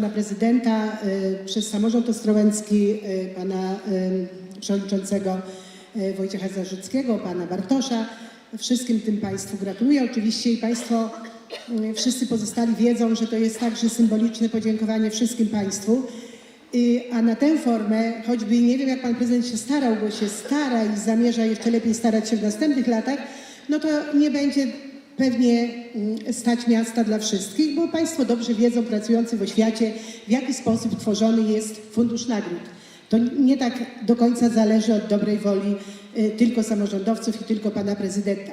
pana prezydenta, y, przez samorząd ostrołęcki, y, pana y, przewodniczącego Wojciecha Zarzyckiego, pana Bartosza. Wszystkim tym Państwu gratuluję oczywiście i Państwo wszyscy pozostali wiedzą, że to jest także symboliczne podziękowanie wszystkim Państwu. A na tę formę, choćby nie wiem jak Pan Prezydent się starał, bo się stara i zamierza jeszcze lepiej starać się w następnych latach, no to nie będzie pewnie mm, stać miasta dla wszystkich, bo Państwo dobrze wiedzą, pracujący w oświacie, w jaki sposób tworzony jest Fundusz Nagród. To nie tak do końca zależy od dobrej woli y, tylko samorządowców i tylko Pana Prezydenta.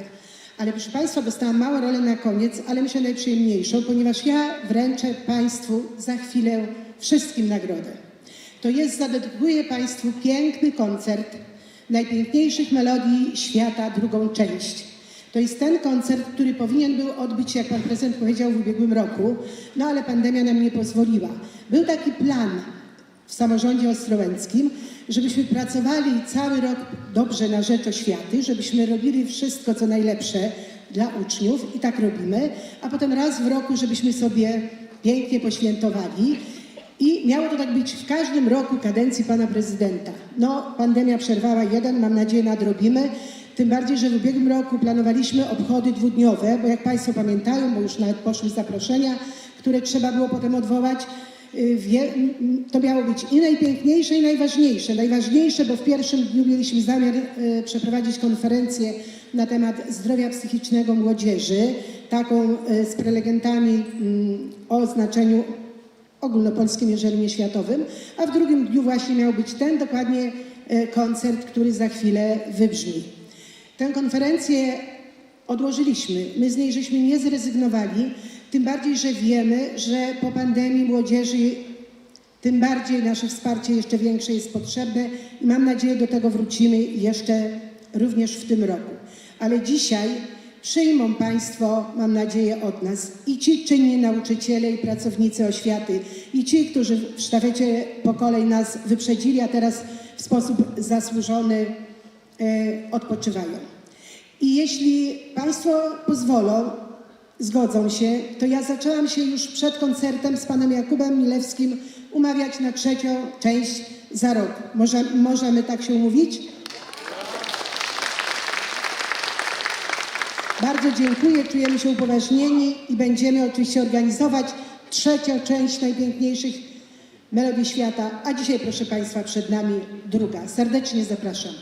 Ale proszę Państwa, dostałam małą rolę na koniec, ale myślę najprzyjemniejszą, ponieważ ja wręczę Państwu za chwilę wszystkim nagrodę. To jest, zadedykuję Państwu piękny koncert najpiękniejszych melodii świata, drugą część. To jest ten koncert, który powinien był odbyć się, jak Pan Prezydent powiedział, w ubiegłym roku, no ale pandemia nam nie pozwoliła. Był taki plan w samorządzie ostrołęckim, żebyśmy pracowali cały rok dobrze na rzecz oświaty, żebyśmy robili wszystko, co najlepsze dla uczniów i tak robimy, a potem raz w roku, żebyśmy sobie pięknie poświętowali. I miało to tak być w każdym roku kadencji pana prezydenta. No, pandemia przerwała jeden, mam nadzieję nadrobimy. Tym bardziej, że w ubiegłym roku planowaliśmy obchody dwudniowe, bo jak Państwo pamiętają, bo już nawet poszły zaproszenia, które trzeba było potem odwołać, y, to miało być i najpiękniejsze, i najważniejsze. Najważniejsze, bo w pierwszym dniu mieliśmy zamiar y, przeprowadzić konferencję na temat zdrowia psychicznego młodzieży, taką y, z prelegentami mm, o znaczeniu ogólnopolskim, jeżeli nie światowym, a w drugim dniu właśnie miał być ten dokładnie koncert, który za chwilę wybrzmi. Tę konferencję odłożyliśmy. My z niej żeśmy nie zrezygnowali, tym bardziej, że wiemy, że po pandemii młodzieży tym bardziej nasze wsparcie jeszcze większe jest potrzebne i mam nadzieję do tego wrócimy jeszcze również w tym roku. Ale dzisiaj przyjmą Państwo, mam nadzieję, od nas i ci czynni nauczyciele i pracownicy oświaty, i ci, którzy w sztafecie po kolei nas wyprzedzili, a teraz w sposób zasłużony odpoczywają. I jeśli Państwo pozwolą, zgodzą się, to ja zaczęłam się już przed koncertem z panem Jakubem Milewskim umawiać na trzecią część za rok. Może, możemy tak się umówić? Bardzo dziękuję, czujemy się upoważnieni i będziemy oczywiście organizować trzecią część najpiękniejszych melodii świata, a dzisiaj proszę Państwa przed nami druga. Serdecznie zapraszam.